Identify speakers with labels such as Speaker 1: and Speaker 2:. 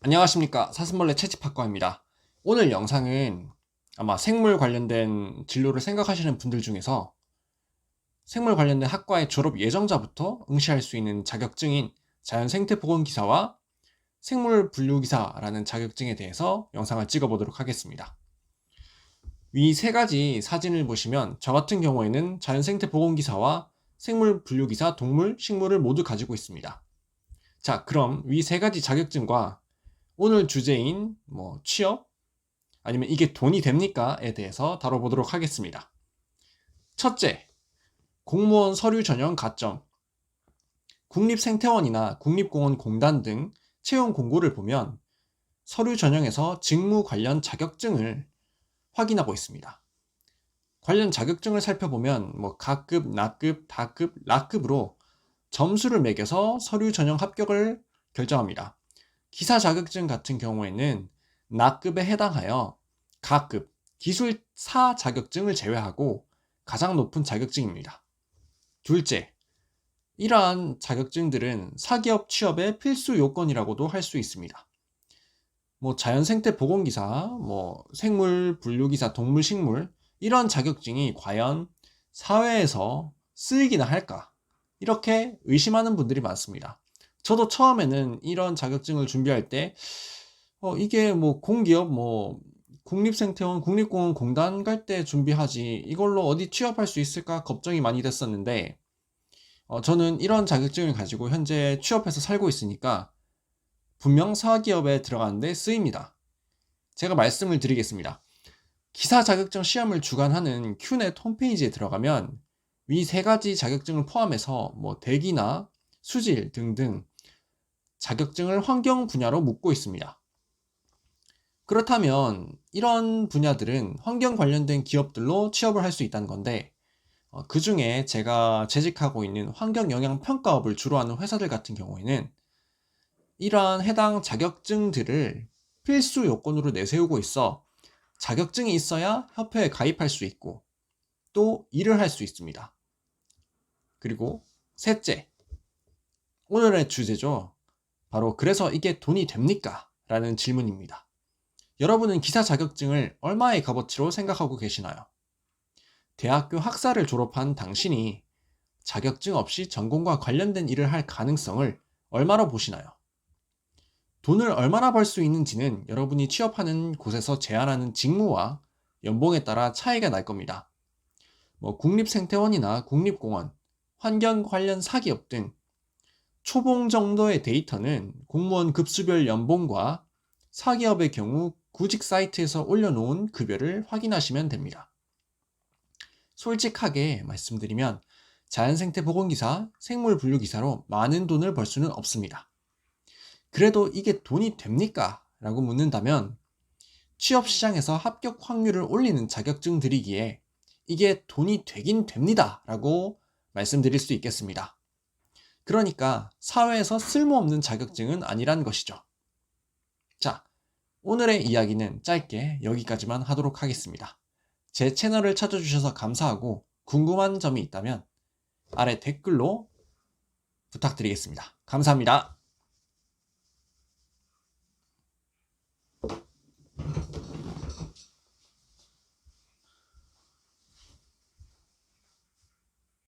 Speaker 1: 안녕하십니까. 사슴벌레 채집학과입니다. 오늘 영상은 아마 생물 관련된 진로를 생각하시는 분들 중에서 생물 관련된 학과의 졸업 예정자부터 응시할 수 있는 자격증인 자연생태보건기사와 생물분류기사라는 자격증에 대해서 영상을 찍어보도록 하겠습니다. 위 세 가지 사진을 보시면 저 같은 경우에는 자연생태보건기사와 생물분류기사, 동물, 식물을 모두 가지고 있습니다. 자 그럼 위 세 가지 자격증과 오늘 주제인 뭐 취업 아니면 이게 돈이 됩니까에 대해서 다뤄보도록 하겠습니다. 첫째, 공무원 서류 전형 가점. 국립생태원이나 국립공원공단 등 채용 공고를 보면 서류 전형에서 직무 관련 자격증을 확인하고 있습니다. 관련 자격증을 살펴보면 뭐 가급, 나급, 다급, 라급으로 점수를 매겨서 서류 전형 합격을 결정합니다. 기사 자격증 같은 경우에는 나급에 해당하여 가급, 기술사 자격증을 제외하고 가장 높은 자격증입니다. 둘째, 이러한 자격증들은 사기업 취업의 필수 요건이라고도 할 수 있습니다. 뭐 자연생태 보건기사, 뭐 생물 분류기사, 동물 식물 이런 자격증이 과연 사회에서 쓰이기나 할까? 이렇게 의심하는 분들이 많습니다. 저도 처음에는 이런 자격증을 준비할 때, 어, 이게 뭐 공기업, 뭐, 국립생태원, 국립공원 공단 갈 때 준비하지, 이걸로 어디 취업할 수 있을까 걱정이 많이 됐었는데, 어, 저는 이런 자격증을 가지고 현재 취업해서 살고 있으니까, 분명 사기업에 들어가는데 쓰입니다. 제가 말씀을 드리겠습니다. 기사 자격증 시험을 주관하는 큐넷 홈페이지에 들어가면 위 세 가지 자격증을 포함해서 뭐 대기나 수질 등등 자격증을 환경 분야로 묻고 있습니다. 그렇다면 이런 분야들은 환경 관련된 기업들로 취업을 할 수 있다는 건데 어, 그 중에 제가 재직하고 있는 환경 영향 평가업을 주로 하는 회사들 같은 경우에는 이러한 해당 자격증들을 필수 요건으로 내세우고 있어 자격증이 있어야 협회에 가입할 수 있고 또 일을 할 수 있습니다. 그리고 셋째, 오늘의 주제죠. 바로 그래서 이게 돈이 됩니까? 라는 질문입니다. 여러분은 기사 자격증을 얼마의 값어치로 생각하고 계시나요? 대학교 학사를 졸업한 당신이 자격증 없이 전공과 관련된 일을 할 가능성을 얼마로 보시나요? 돈을 얼마나 벌 수 있는지는 여러분이 취업하는 곳에서 제안하는 직무와 연봉에 따라 차이가 날 겁니다. 뭐 국립생태원이나 국립공원, 환경 관련 사기업 등 초봉 정도의 데이터는 공무원 급수별 연봉과 사기업의 경우 구직 사이트에서 올려놓은 급여를 확인하시면 됩니다. 솔직하게 말씀드리면 자연생태 보건기사, 생물분류기사로 많은 돈을 벌 수는 없습니다. 그래도 이게 돈이 됩니까? 라고 묻는다면 취업시장에서 합격 확률을 올리는 자격증들이기에 이게 돈이 되긴 됩니다. 라고 말씀드릴 수 있겠습니다. 그러니까 사회에서 쓸모없는 자격증은 아니란 것이죠. 자, 오늘의 이야기는 짧게 여기까지만 하도록 하겠습니다. 제 채널을 찾아주셔서 감사하고 궁금한 점이 있다면 아래 댓글로 부탁드리겠습니다. 감사합니다.